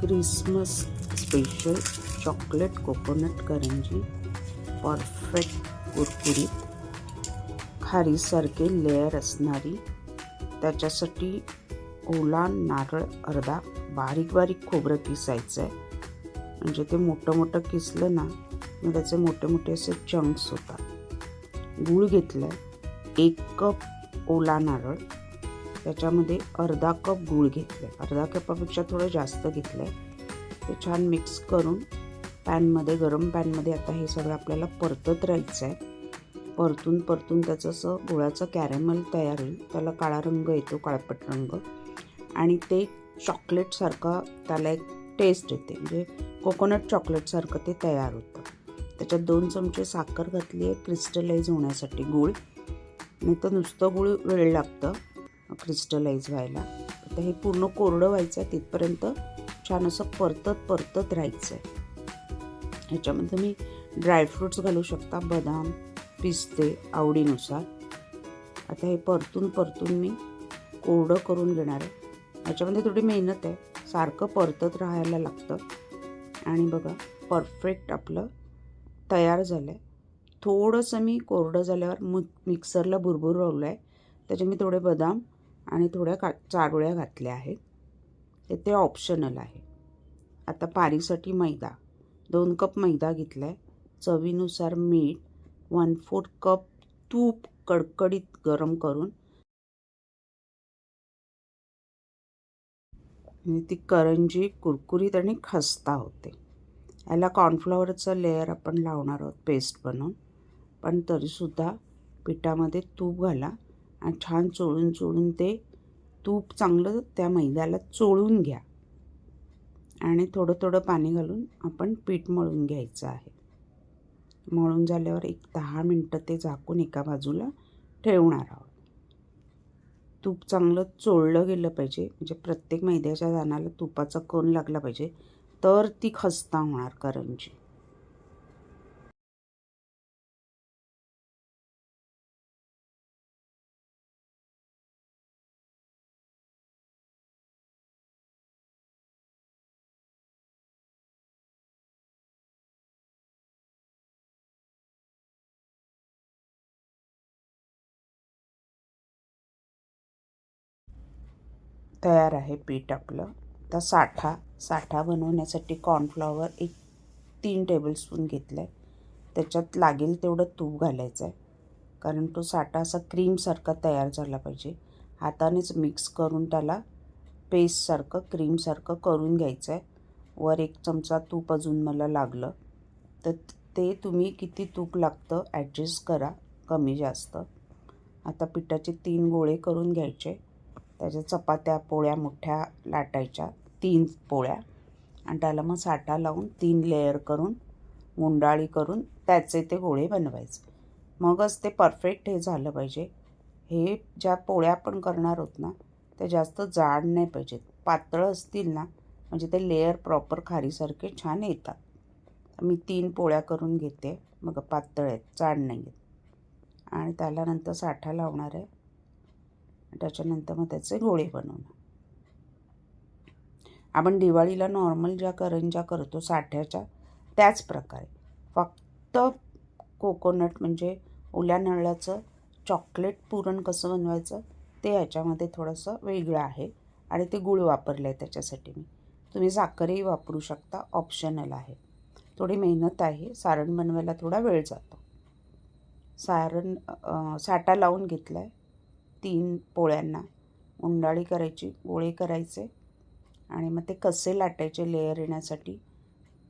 Christmas special chocolate coconut करंजी perfect कुरकुरीत खारीसारखे लेअर असणारी त्याच्यासाठी ओला नारळ अर्धा बारीक बारीक खोबरं किसायचं आहे म्हणजे ते मोठं मोठं किसलं ना मग त्याचे मोठे मोठे असे चंक्स होतात. गूळ घेतलं आहे एक कप ओला नारळ त्याच्यामध्ये अर्धा कप गूळ घेतलं आहे अर्धा कपापेक्षा थोडं जास्त घेतलं आहे ते छान मिक्स करून पॅनमध्ये गरम पॅनमध्ये आता हे सगळं आपल्याला परतत राहायचं आहे परतून परतून त्याचं असं गुळाचं कॅरेमल तयार होईल. त्याला काळा रंग येतो काळपट रंग. आणि ते चॉकलेटसारखा त्याला एक टेस्ट येते. म्हणजे कोकोनट चॉकलेटसारखं ते तयार होतं. त्याच्यात दोन चमचे साखर घातली आहे क्रिस्टलाइज होण्यासाठी गूळ. नाही तर नुसतं गूळ वेळ लागतं. क्रिस्टलाइज व्हायला. तर हे पूर्ण कोरडं व्हायचं आहे तिथपर्यंत छान असं परतत परतत राहायचं आहे ह्याच्यामध्ये मी ड्रायफ्रूट्स घालू शकता बदाम पिस्ते आवडीनुसार. आता हे परतून परतून मी कोरडं करून घेणार आहे. ह्याच्यामध्ये थोडी मेहनत आहे. सारखं परतत राहायला लागतं. आणि बघा परफेक्ट आपलं तयार झालं आहे थोडंसं मी कोरडं झाल्यावर मु मिक्सरला भुरभुर रोवलं आहे त्याच्यात मी थोडे बदाम आणि थोड्या का चारोळ्या घातल्या आहेत. ते ते ऑप्शनल आहे. आता पारीसाठी मैदा. दोन कप मैदा घेतला आहे चवीनुसार मीठ वन फोर्थ कप तूप कडकडीत गरम करून. ती करंजी कुरकुरीत आणि खस्ता होते. याला कॉर्नफ्लॉवरचं लेअर आपण लावणार आहोत पेस्ट बनवून. पण तरीसुद्धा पिठामध्ये तूप घाला. छान चोळून चोळून ते तूप चांगलं त्या मैद्याला चोळून घ्या. आणि थोडं थोडं पाणी घालून आपण पीठ मळून घ्यायचं आहे. मळून झाल्यावर एक दहा मिनटं ते झाकून एका बाजूला ठेवणार आहोत. तूप चांगलं चोळलं गेलं पाहिजे. म्हणजे प्रत्येक मैद्याच्या दानाला तुपाचा कण लागला पाहिजे. तर ती खस्ता होणार करंजी. तयार आहे पीठ आपलं. आता साठा साठा बनवण्यासाठी कॉर्नफ्लॉवर एक तीन टेबलस्पून घेतलं आहे त्याच्यात लागेल तेवढं तूप घालायचं आहे कारण तो साठा असा क्रीमसारखा तयार झाला पाहिजे. हातानेच मिक्स करून त्याला पेस्टसारखं क्रीमसारखं करून घ्यायचं आहे वर एक चमचा तूप अजून मला लागलं. तर ते तुम्ही किती तूप लागतं ॲडजस्ट करा कमी जास्त. आता पिठाचे तीन गोळे करून घ्यायचे. त्याच्या चपात्या पोळ्या मोठ्या लाटायच्या तीन पोळ्या. आणि त्याला मग साठा लावून तीन लेअर करून गुंडाळी करून त्याचे ते गोळे बनवायचे. मगच ते परफेक्ट हे झालं पाहिजे. हे ज्या पोळ्या आपण करणार आहोत ना त्या जास्त जाड नाही पाहिजेत. पातळ असतील ना म्हणजे ते लेअर प्रॉपर खारीसारखे छान येतात. मी तीन पोळ्या करून घेते. मग पातळ आहेत जाड नाही आहेत. आणि त्याला नंतर साठा लावणार आहे. त्याच्यानंतर मग त्याचे गोळे बनवणं आपण दिवाळीला नॉर्मल ज्या करंज्या करतो साठ्याच्या त्याच प्रकारे. फक्त कोकोनट म्हणजे ओल्या नारळाचं चॉकलेट पुरण कसं बनवायचं ते याच्यामध्ये थोडंसं वेगळं आहे आणि ते गुळ वापरलं आहे त्याच्यासाठी मी. तुम्ही साखरही वापरू शकता ऑप्शनल आहे. थोडी मेहनत आहे सारण बनवायला थोडा वेळ जातो. सारण साठा लावून घेतला आहे तीन पोळ्यांना उंडाळी करायची गोळे करायचे आणि मग ते कसे लाटायचे लेअर येण्यासाठी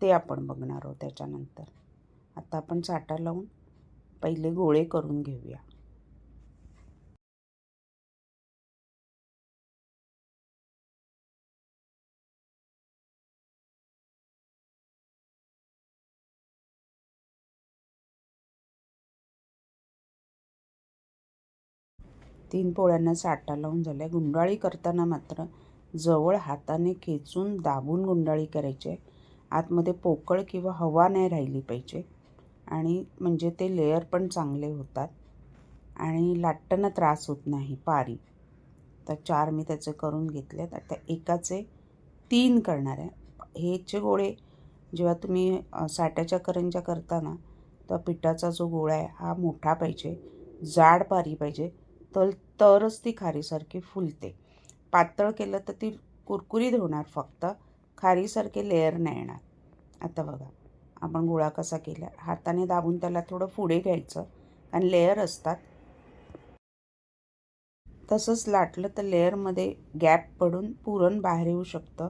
ते आपण बघणार आहोत त्याच्यानंतर. आता आपण साठा लावून पहिले गोळे करून घेऊया. तीन पोळ्यांना साठा लावून झाल्या. गुंडाळी करताना मात्र जवळ हाताने खेचून दाबून गुंडाळी करायची. आहे आतमध्ये पोकळ किंवा हवा नाही राहिली पाहिजे. आणि म्हणजे ते लेअर पण चांगले होतात. आणि लाटताना त्रास होत नाही पारी. तर चार मी त्याचे करून घेतलेत. आता एकाचे तीन करणार आहे. हेचे गोळे जेव्हा तुम्ही साठ्याच्या करंजा करंज्या तर पिठाचा जो गोळा आहे हा मोठा पाहिजे. जाड पारी पाहिजे. तर तरच ती खारीसारखी फुलते. पातळ केलं तर ती कुरकुरीत होणार फक्त. खारीसारखे लेअर नाही येणार. आता बघा आपण गोळा कसा केला. हाताने दाबून त्याला थोडं पुढे घ्यायचं. कारण लेअर असतात. तसंच लाटलं तर लेअरमध्ये गॅप पडून पुरण बाहेर येऊ शकतं.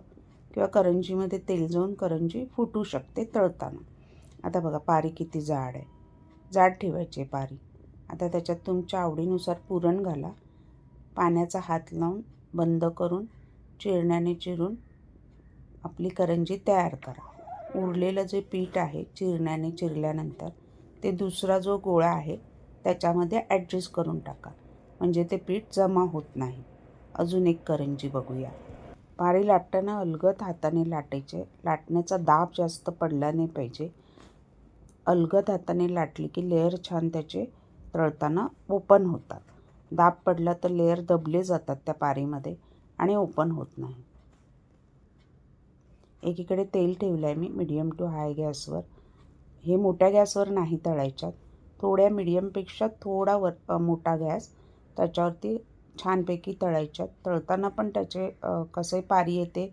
किंवा करंजीमध्ये तेल जाऊन करंजी फुटू शकते तळताना. आता बघा पारी किती जाड आहे. जाड ठेवायची आहे पारी. आता त्याच्यात तुमच्या आवडीनुसार पुरण घाला. पाण्याचा हात लावून बंद करून चिरण्याने चिरून आपली करंजी तयार करा. उरलेलं जे पीठ आहे चिरण्याने चिरल्यानंतर ते दुसरा जो गोळा आहे त्याच्यामध्ये ॲडजस्ट करून टाका. म्हणजे ते पीठ जमा होत नाही. अजून एक करंजी बघूया. पारी लाटताना अलगद हाताने लाटायचे. लाटण्याचा दाब जास्त पडला नाही पाहिजे. अलगद हाताने लाटली की लेअर छान त्याचे तळताना ओपन होतात. दाब पडला तर लेअर दबले जातात त्या पारीमध्ये आणि ओपन होत नाही. एकीकडे तेल ठेवलं आहे मी मिडियम टू हाय गॅसवर. हे मोठ्या गॅसवर नाही तळायच्यात. थोड्या मिडियमपेक्षा थोडा वर मोठा गॅस त्याच्यावरती छानपैकी तळायच्यात. तळताना पण त्याचे कसे पारी येते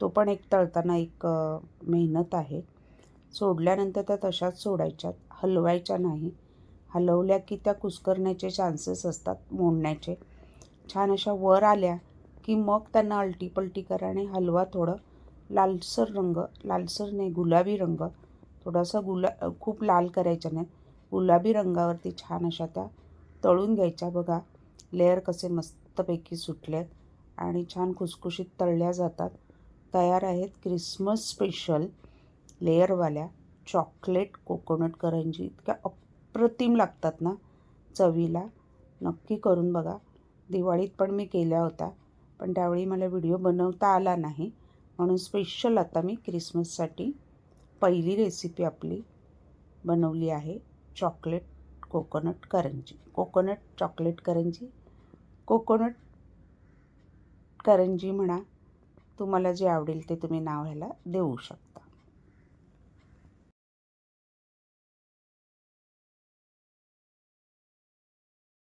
तो पण एक तळताना एक मेहनत आहे. सोडल्यानंतर त्या तशाच सोडायच्यात. हलवायच्या नाही. हलवल्या की त्या कुस्करण्याचे चान्सेस असतात मोडण्याचे. छान अशा वर आल्या की मग त्यांना अलटीपलटी करा आणि हलवा थोडं लालसर रंग लालसर नाही गुलाबी रंग थोडासा गुला खूप लाल करायच्या नाही. गुलाबी रंगावरती छान अशा त्या तळून घ्यायच्या. बघा लेअर कसे मस्तपैकी सुटले आणि छान खुसखुशीत तळल्या जातात. तयार आहेत क्रिसमस स्पेशल लेअरवाल्या चॉकलेट कोकोनट करंजी. इतक्या अप्रतिम लागतात ना? चवीला. नक्की करून बघा. दिवाळीत पण मी केल्या होत्या. पण त्यावेळी मला व्हिडिओ बनवता आला नाही. म्हणून स्पेशल आता मी क्रिसमससाठी पहिली रेसिपी आपली बनवली आहे. चॉकलेट कोकोनट करंजी कोकोनट चॉकलेट करंजी कोकोनट करंजी म्हणा. तुम्हाला जे आवडेल ते तुम्ही नाव ह्याला देऊ शकता.